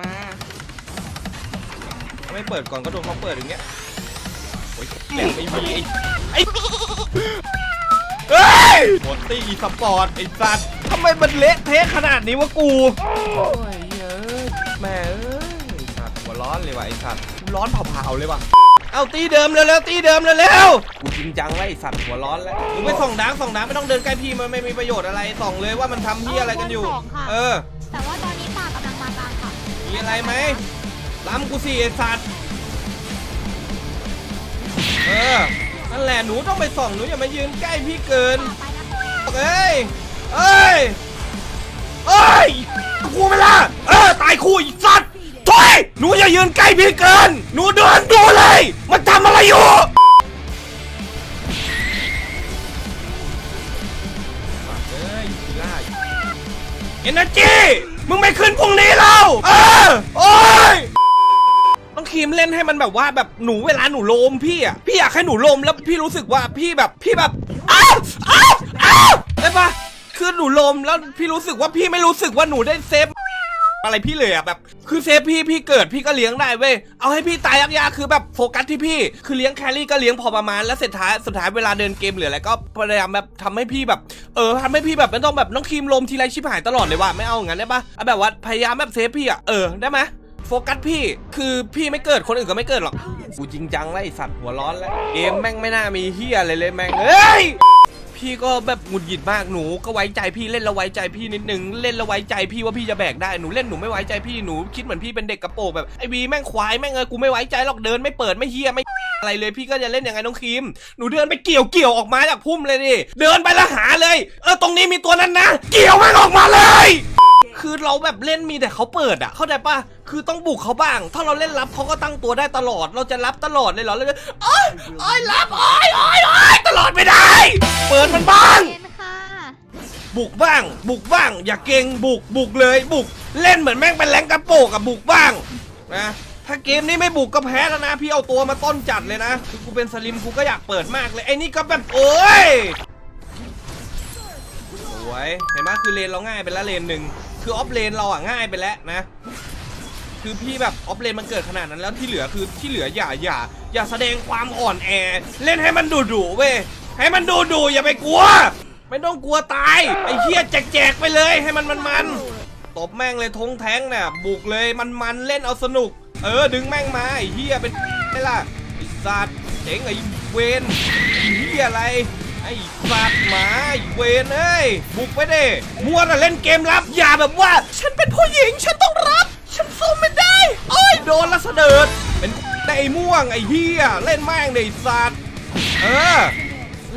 มาถ้าไม่เปิดก่อนก็โดนเขาเปิดอย่างเงี้ยโอ้ยแหลมไม่มีไอ้ไอ้เฮ้ยหมดตี้อีสปอร์ตไอ้สัตว์ทำไมมันเละเทะขนาดนี้วะกูโอ้ยเฮ้ยแม่เอ้ยไอ้สัตว์หัวร้อนเลยว่ะไอ้สัตว์ร้อนเผาๆเลยว่ะเอาตีเดิมเร็วๆตีเดิมเร็วๆกูจริงจังแล้วไอ้สัตว์หัวร้อนแล้วมึงไปส่องดังส่องดังไม่ต้องเดินใกล้พี่มันไม่มีประโยชน์อะไรส่องเลยว่ามันทำเฮียอะไรกันอยู่ส่องค่ะ เออ แต่ว่าตอน มีอะไรไหมล้ำกูสิไอสัตว์ เออ นั่นแหละหนูต้องไปส่องหนูอย่ามายืนใกล้พี่เกิน เอ้ย เอ้ย เอ้ยกูไม่ละเออตายคู่อีสัตว์ถอยหนูอย่ายืนใกล้พี่เกิน หนูเดินดูเลย มันทำอะไรอยู่เอ้ยอีล่าเอเนจีมึงไม่ขึ้นพรุ่งนี้ แล้วเออโอ้ยต้องครีมเล่นให้มันแบบว่าแบบหนูเวลาหนูโลมพี่อะพี่อยากให้หนูโลมแล้วพี่รู้สึกว่าพี่แบบพี่แบบอ้าวอ้าวอ้าวได้ปะคือหนูโลมแล้วพี่รู้สึกว่าพี่ไม่รู้สึกว่าหนูได้เซฟอะไรพี่เลยอะแบบ คือเซฟพี่พี่เกิดพี่ก็เลี้ยงได้เว้ยเอาให้พี่ตายยากๆคือแบบโฟกัสที่พี่ คือเลี้ยงแครี่ก็เลี้ยงพอประมาณแล้วเสร็จท้ายสุดท้ายเวลาเดินเกมหรืออะไรก็พยายามแบบทำให้พี่แบบ เออทำให้พี่แบบไม่ต้องแบบน้องครีมลมทีไรชิบหายตลอดเลยว่ะไม่เอาอย่างนั้นได้ปะเอาแบบว่าพยายามแบบเซฟพี่อะเออได้ไหมโฟกัสพี่คือพี่ไม่เกิดคนอื่นก็ไม่เกิดหรอกกูจริงจังแล้วไอสัตว์หัวร้อนแล้วเกมแม่งไม่น่ามีเฮียอะไรเลยแม่งเฮ้ย พี่ก็แบบหงุดหงิดมากหนูก็ไว้ใจพี่เล่นแล้วไว้ใจพี่นิดนึงเล่นแล้วไว้ใจพี่ว่าพี่จะแบกได้หนูเล่นหนูไม่ไว้ใจพี่หนูคิดเหมือนพี่เป็นเด็กกระโปงแบบไอวีแม่งควายแม่งเออกูไม่ไว้ใจหรอกเดินไม่เปิดไม่เฮียไม่อะไรเลยพี่ก็จะเล่นยังไงน้องครีม หนูเดินไปเกี่ยวเกี่ยวออกมาจากพุ่มเลยดิเดินไปแล้วหาเลย เออตรงนี้มีตัวนั้นนะ เกี่ยวแม่งออกมาเลย คือเราแบบเล่นมีแต่เขาเปิดอะ เข้าใจปะคือต้องบุกเขาบ้าง ถ้าเราเล่นรับเขาก็ตั้งตัวได้ตลอด เราจะรับตลอดเลยเหรอเราจะโอ้ยโอ้ยรับโอ้ยโอ้ยโอ้ยตลอดไม่ได้ เปิดมันบ้างเล่นค่ะ บุกบ้าง บุกบ้าง อย่าเก่งบุกบุกเลยบุก เล่นเหมือนแม่งเป็นแรงกระโปงกับบุกบ้างนะถ้าเกมนี้ไม่บุกก็แพ้แล้วนะ พี่เอาตัวมาต้นจัดเลยนะคือกูเป็นสลิมกูก็อยากเปิดมากเลยไอ้นี่ก็แบบโอ้ยสวยเห็นไหมคือเลนเราง่ายไปล้วเลนหนึ่ง คือออฟเลนเราอะง่ายไปแล้วนะ คือพี่แบบออฟเลนมันเกิดขนาดนั้นแล้วที่เหลือคือที่เหลืออย่าอย่าอย่าแสดงความอ่อนแอ เล่นให้มันดุดุเว้ยให้มันดุดุอย่าไปกลัว ไม่ต้องกลัวตายไอ้เหี้ยแจกๆไปเลยให้มันมันมันตบแม่งเลยทงแท้งเนี่ยบุกเลยมันมันเล่นเอาสนุก เออดึงแม่งมาไอ้เหี้ยเป็นไงล่ะไอ้สัตว์เจ๋งไอ้เวนไอ้เหี้ยอะไร ไอ้สัตว์หมาไอ้เวนเอ้ยบุกไปเด้มัวแต่เล่นเกมรับอย่าแบบว่า ฉันเป็นผู้หญิงฉันต้องรับ ฉันสู้ไม่ได้โอ้ยโดนละเสดิร์ดเป็นไอ้ม่วงไอ้เหี้ยเล่นแม่งเลยไอ้สัตว์เออ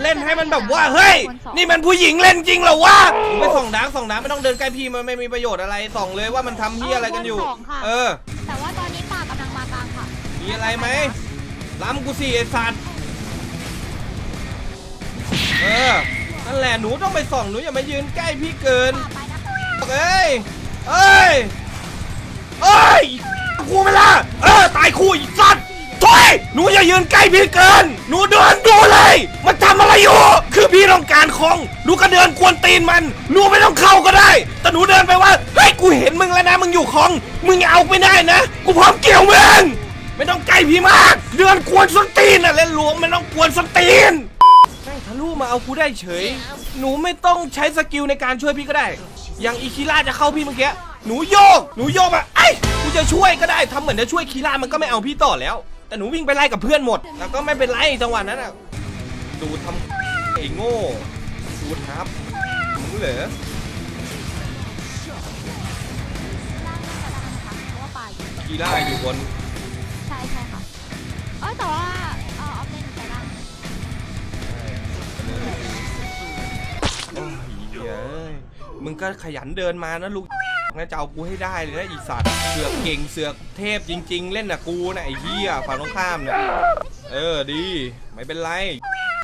เล่นให้มันแบบว่าเฮ้ยนี่มันผู้หญิงเล่นจริงเหรอวะมึงไปส่องดังส่องดังไม่ต้องเดินใกล้พี่มันไม่มีประโยชน์อะไรส่องเลยว่ามันทำเฮียอะไรกันอยู่ส่องค่ะ เออ แต่ว่าตอนนี้ป่ากำลังมากลางค่ะ มีอะไรไหมล้ำกูสิไอ้สัตว์ เออนั่นแหละหนูต้องไปส่องหนูอย่ามายืนใกล้พี่เกินเอ้ยเอ้ยเอ้ยกูไม่ละเออตายคู่อีสัตว์ถอยหนูอย่ายืนใกล้พี่เกิน หนูเดินดูเลย มันทำอะไรอยู่ คือพี่ต้องการของ หนูก็เดินกวนตีนมัน หนูไม่ต้องเข้าก็ได้ แต่หนูเดินไปว่า เฮ้ย กูเห็นมึงแล้วนะ มึงอยู่ของ มึงเอาไปได้นะ กูพร้อมเกี่ยวมึง ไม่ต้องใกล้พี่มาก เดินกวนส้นตีนนะเล่นหลวงไม่ต้องกวนส้นตีน ม่งทะลุมาเอากูได้เฉย หนูไม่ต้องใช้สกิลในการช่วยพี่ก็ได้ อย่างอีคิล่าจะเข้าพี่เมื่อกี้ หนูโยก หนูโยกแบบไอ้ยกูจะช่วยก็ได้ทำเหมือนจะช่วยคีล่ามันก็ไม่เอาพี่ต่อแล้ว แต่หนูวิ่งไปไล่กับเพื่อนหมด แล้วก็ไม่เป็นไรจังหวะนั้นอะ ดูทำไอ้โง่ดูทับหนูเหรอล่างน่าจะได้นะคะเพราะว่าป่าอยู่คีล่าอยู่บน ใช่ใช่ค่ะเอ้ยแต่ว่า โอ้ยเหี้ยเอ้ยมึงก็ขยันเดินมานะลูกนะจะเอากูให้ได้เลยนะอีสัตว์เสือกเก่งเสือกเทพจริง ๆ เล่นน่ะกูนะไอ้เหี้ยฝั่งตรงข้ามเนี่ยเออดีไม่เป็นไร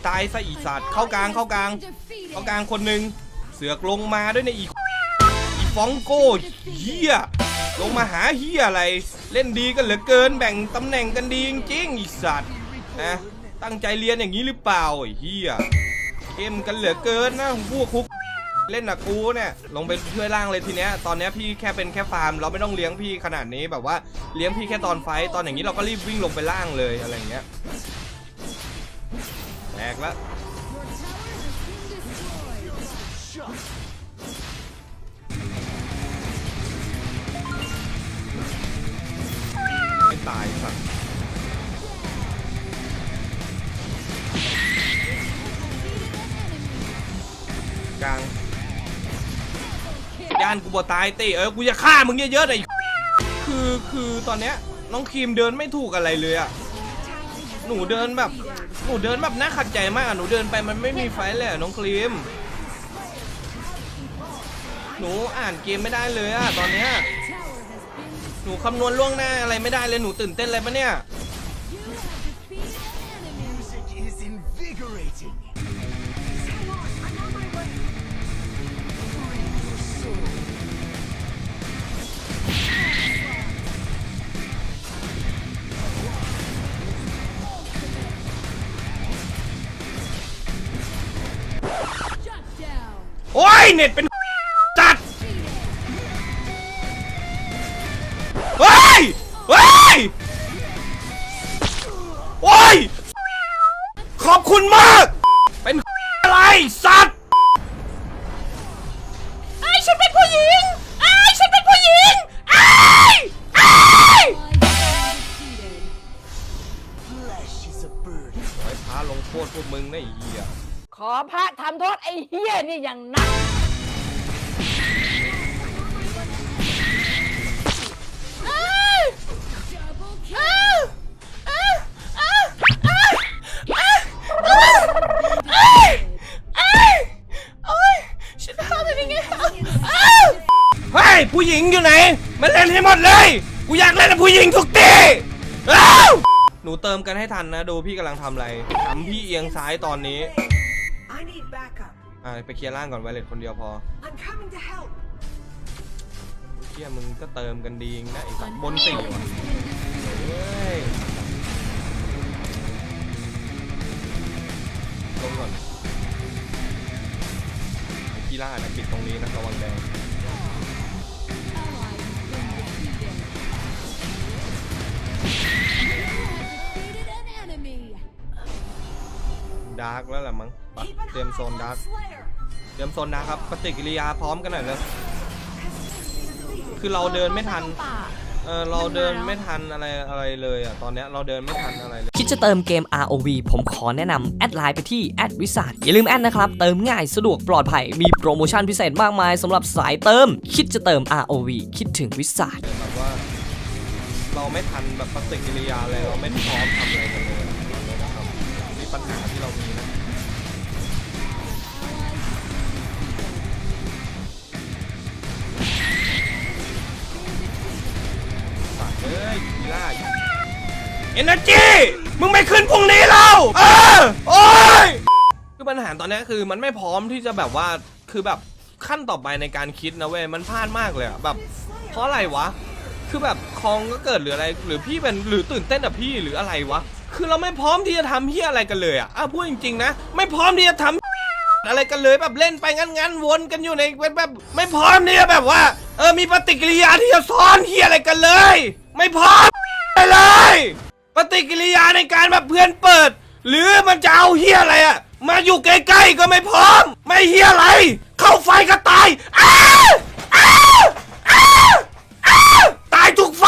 ตายซะอีสัตว์เข้ากลางเข้ากลางเข้ากลางคนหนึ่งเสือกลงมาด้วยนะอีอีฟองโก้เหี้ยลงมาหาเหี้ยอะไร เล่นดีกันเหลือเกินแบ่งตำแหน่งกันดีจริงๆอีสัตว์นะตั้งใจเรียนอย่างนี้หรือเปล่าไอ้เหี้ย เข้มกันเหลือเกินนะพวกคุกเล่นนะกูเนี่ยลงไปช่วยล่างเลยทีเนี้ยตอนเนี้ยพี่แค่เป็นแค่ฟาร์ม เราไม่ต้องเลี้ยงพี่ขนาดนี้แบบว่าเลี้ยงพี่แค่ตอนไฟตอนอย่างนี้เราก็รีบวิ่งลงไปล่างเลยอะไรเงี้ยแตกละไม่ตายสักานกูบ่ตายเตีเออกูจะฆ่ามึงเยอะๆเลยคือคือตอนเนี้ยน้องครีมเดินไม่ถูกอะไรเลยอะหนูเดินแบบ หนูเดินแบบน่าขัดใจมากอะหนูเดินไปมันไม่มีไฟเลยอะน้องครีมหนูอ่านเกมไม่ได้เลยอะตอนเนี้ยหนูคำนวณล่วงหน้าอะไรไม่ได้เลยหนูตื่นเต้นอะไรปะเนี่ย โอ้ยเน็ตเป็นจัดเฮ้ยเฮ้ยโอ้ยขอบคุณมาก เป็นอะไรสัตว์ไอ้ฉันเป็นผู้หญิงไอ้ฉันเป็นผู้หญิงไอ้ไอ้ Flesh is a burden. ไอ้พาลงโทษพวกมึงนะไอ้เหี้ย ขอพระทำโทษไอ้เฮี้ยนี่อย่างหนักเป็นยังไงเฮ้ยผู้หญิงอยู่ไหน มาเล่นให้หมดเลย กูอยากเล่นกับผู้หญิงทุกทีอ้าวหนูเติมกันให้ทันนะ ดูพี่กำลังทำอะไรทำพี่เอียงซ้ายตอนนี้ need backup. อ่าไปเคลียร์ร่างก่อนไวเลตคนเดียวพอ I'm coming to help. เฮียมึงก็เติมกันดีนะไอ้สัตว์บนสี่ว่ะเฮ้ยลงก่อนกีฬานะปิดตรงนี้นะระวังแดง ดาร์กแล้วแหละมั้งไป Keep an เตรียม eye โซน on ดาร์ก Slayer. เตรียมโซนดาร์กครับปฏิกิริยาพร้อมกันหน่อยเลยคือเราเดินไม่ทัน เออเราเดินไม่ทันอะไรอะไรเลยอะ ตอนเนี้ยเราเดินไม่ทันอะไรเลย คิดจะเติมเกม ROV ผมขอแนะนำแอดไลน์ไปที่แอดวิสาอย่าลืมแอดนะครับ เติมง่ายสะดวกปลอดภัย มีโปรโมชั่นพิเศษมากมายสำหรับสายเติม คิดจะเติม ROV คิดถึงวิสาแบบว่า เราไม่ทันแบบปฏิกิริยาอะไรเราไม่พร้อมทำอะไรกันเลยตอนนี้นะครับมีปัญหาที่เรามี เอ้ยกีฬาเอเนจีมึงไม่ขึ้นพรุ่งนี้แล้วเออโอ้ยคือปัญหาตอนเนี้ยคือมันไม่พร้อมที่จะแบบว่าคือแบบขั้นต่อไปในการคิดนะเว้ยมันพลาดมากเลยอะแบบ เพราะอะไรวะ คือแบบคลองก็เกิดหรืออะไร หรือพี่เป็นหรือตื่นเต้นกับพี่หรืออะไรวะ คือเราไม่พร้อมที่จะทำเฮียอะไรกันเลยอะอะพูดจริงๆนะ ไม่พร้อมที่จะทำอะไรกันเลยแบบเล่นไปงั้นๆวนกันอยู่ในแบบแบบไม่พร้อมที่จะแบบว่า เออมีปฏิกิริยาที่จะซ้อนเฮียอะไรกันเลย ไม่พร้อมเลยปฏิกิริยาในการแบบเพื่อนเปิด หรือมันจะเอาเฮียอะไรอะมาอยู่ใกล้ๆก็ไม่พร้อม ไม่เฮียอะไร เข้าไฟก็ตายอ้าอ้าอ้าอ้าตายทุกไฟ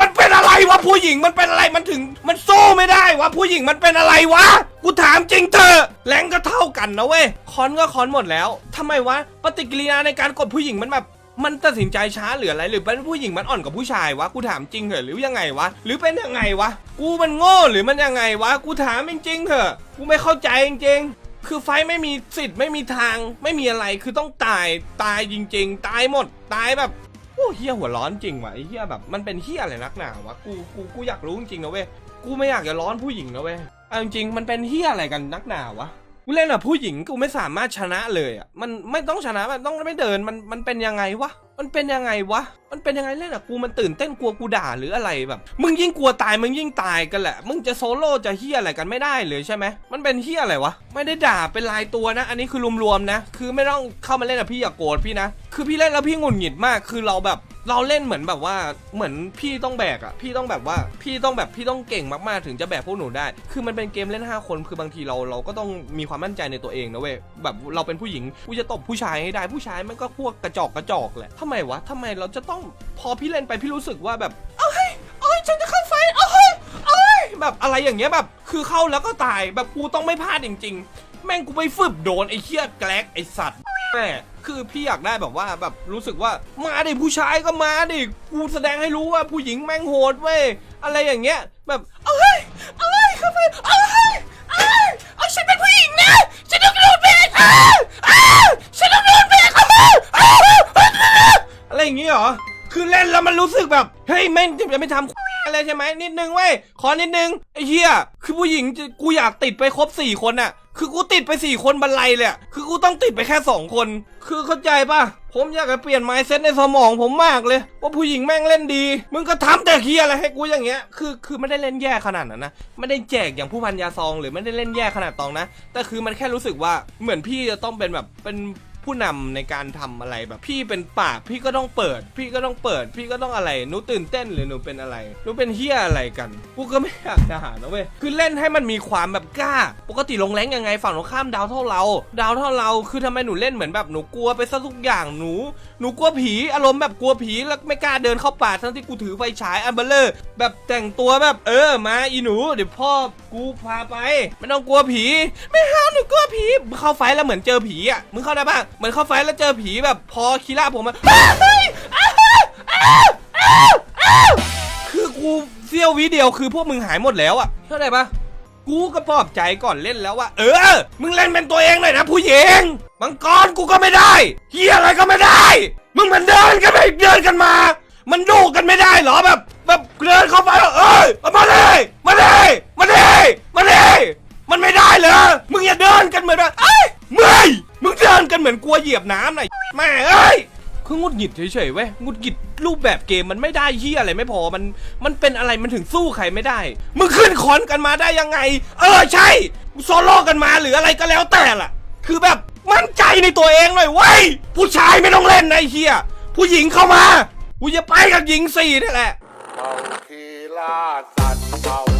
มันเป็นอะไรวะผู้หญิงมันเป็นอะไรมันถึง มันสู้ไม่ได้วะผู้หญิงมันเป็นอะไรวะกูถามจริงเถอะแรงก็เท่ากันนะเว้ยคอนก็คอนหมดแล้วทำไมวะปฏิกิริยาในการกดผู้หญิงมันแบบ มันตัดสินใจช้าเหรืออะไรหรือเป็นผู้หญิงมันอ่อนกว่าผู้ชายวะกูถามจริงเถอะหรือยังไงวะ หรือเป็นยังไงวะ กูมันโง่หรือมันยังไงวะ กูถามจริงๆเถอะกูไม่เข้าใจจริงๆคือไฟไม่มีสิทธิ์ไม่มีทาง ไม่มีอะไรคือต้องตายตายจริง ๆ ตายหมด ตายแบบโอ้เฮียหัวร้อนจริงวะไอ้เฮียแบบมันเป็นเฮียอะไรนักหนาวะกูกูกูอยากรู้จริงนะเว้ยกูไม่อยากจะร้อนผู้หญิงนะเว้ยเอาจริงๆมันเป็นเฮียอะไรกันนักหนาวะ กูเล่นอะผู้หญิงกูไม่สามารถชนะเลยอะมันไม่ต้องชนะมันต้องไม่เดินมันมันเป็นยังไงวะมันเป็นยังไงวะมันเป็นยังไงเล่นอะกูมันตื่นเต้นกลัวกูด่าหรืออะไรแบบ มึงยิ่งกลัวตายมึงยิ่งตายกันแหละ มึงจะโซโล่จะเฮียอะไรกันไม่ได้เลยใช่ไหมมันเป็นเฮียอะไรวะไม่ได้ด่าเป็นลายตัวนะ อันนี้คือรวมๆนะ คือไม่ต้องเข้ามาเล่นอะพี่อย่าโกรธพี่นะ คือพี่เล่นแล้วพี่หงุดหงิดมาก คือเราแบบเราเล่นเหมือนแบบว่าเหมือนพี่ต้องแบกอะพี่ต้องแบบว่าพี่ต้องแบบพี่ต้องเก่งมากๆถึงจะแบกพวกหนูได้ คือมันเป็นเกมเล่นห้าคนคือบางทีเราเราก็ต้องมีความมั่นใจในตัวเองนะเว้ยแบบเราเป็นผู้หญิงกูจะตบผู้ชายให้ได้ผู้ชายมันก็พวกกระจอกกระจอกแหละทำไมวะทำไมเราจะต้องพอพี่เล่นไปพี่รู้สึกว่าแบบเอ้ยเอ้ยฉันจะเข้าไฟเอ้ยเอ้ยแบบอะไรอย่างเงี้ยแบบคือเข้าแล้วก็ตายแบบกูต้องไม่พลาดจริง ๆ แม่งกูไปฟึบโดนไอ้เคียแกลกไอ้สัตว์ แม่คือพี่อยากได้แบบว่าแบบรู้สึกว่ามาดิผู้ชายก็มาดิกูแสดงให้รู้ว่าผู้หญิงแม่งโหดเว้ยอะไรอย่างเงี้ย แบบเอ้ยเอ้ยเข้าไปเอ้ยเอ้ยเอาฉันเป็นผู้หญิงนะฉันต้องโดนเบรกอ้ยเอ้ยฉันต้องโดนเบรกเอ้ยเอ้ยเอ้ยอะไรอย่างเงี้ยเหรอคือเล่นแล้วมันรู้สึกแบบเฮ้ยแม่งจะไม่ทำอะไรใช่ไหมนิดนึงเว้ยขอนิดนึงไอ้เหี้ยคือผู้หญิงกูอยากติดไปครบสี่คนน่ะ คือกูติดไปสี่คนบรรลัยเลยอะคือกูต้องติดไปแค่สองคน คือเข้าใจป่ะผมอยากจะเปลี่ยนไมซ์เซ็ตในสมองผมมากเลย ว่าผู้หญิงแม่งเล่นดี มึงก็ทำแต่เฮียอะไรให้กูอย่างเงี้ย คือคือไม่ได้เล่นแย่ขนาดนั้นนะ ไม่ได้แจกอย่างผู้พันยาซองหรือไม่ได้เล่นแย่ขนาดตองนะ แต่คือมันแค่รู้สึกว่าเหมือนพี่จะต้องเป็นแบบเป็น ผู้นำในการทำอะไรแบบ พี่เป็นปากพี่ก็ต้องเปิด พี่ก็ต้องเปิด พี่ก็ต้องอะไรหนูตื่นเต้นหรือหนูเป็นอะไรหนูเป็นเฮียอะไรกันกูก็ไม่อยากจะหานะเว้ยคือเล่นให้มันมีความแบบกล้า ปกติลงแรงยังไงฝั่งตรงข้ามดาวเท่าเรา ดาวเท่าเราคือทำไมหนูเล่นเหมือนแบบหนูกลัวไปซะทุกอย่างหนูหนูกลัวผีอารมณ์แบบกลัวผีแล้วไม่กล้าเดินเข้าป่าทั้งที่กูถือไฟฉายอันเบลเลอร์ แบบแต่งตัวแบบเออมาอีหนู เดี๋ยวพ่อกูพาไปไม่ต้องกลัวผี ไม่ห้ามหนูกลัวผีมึงเข้าไฟแล้วเหมือนเจอผีอะมึงเข้าได้ปะเหมือนเข้าไฟแล้วเจอผีแบบพอคีร่าผมมาคือกูเสี้ยววิเดียวคือพวกมึงหายหมดแล้วอะเข้าใจปะกูก็ปลอบใจก่อนเล่นแล้วว่า เออ มึงเล่นเป็นตัวเองหน่อยนะผู้หญิง มังกรกูก็ไม่ได้เฮียอะไรก็ไม่ได้ มึงมันเดินกันไปเดินกันมา มันดูกันไม่ได้เหรอแบบ แบบเดินเข้าไปแล้วเอ้ยมาเลยมาเลยมาเลยมาเลยมันไม่ได้เหรอมึงอย่าเดินกันเหมือนแบบเอ้ยเมื่อยมึงเดินกันเหมือนกลัวเหยียบน้ำหน่อยแม่เอ้ยคืองุดหงิดเฉยๆเว้ยงุดหงิดรูปแบบเกมมันไม่ได้เฮียอะไรไม่พอมันมันเป็นอะไรมันถึงสู้ใครไม่ได้มึงขึ้นคอนกันมาได้ยังไง เออใช่โซโล่กันมาหรืออะไรก็แล้วแต่ล่ะ คือแบบ มั่นใจในตัวเองหน่อยเว้ยผู้ชายไม่ต้องเล่นนะไอ้เฮียผู้หญิงเข้ามากูจะไปกับหญิงสี่นี่แหละ เมาคีล่าสัตว์เมา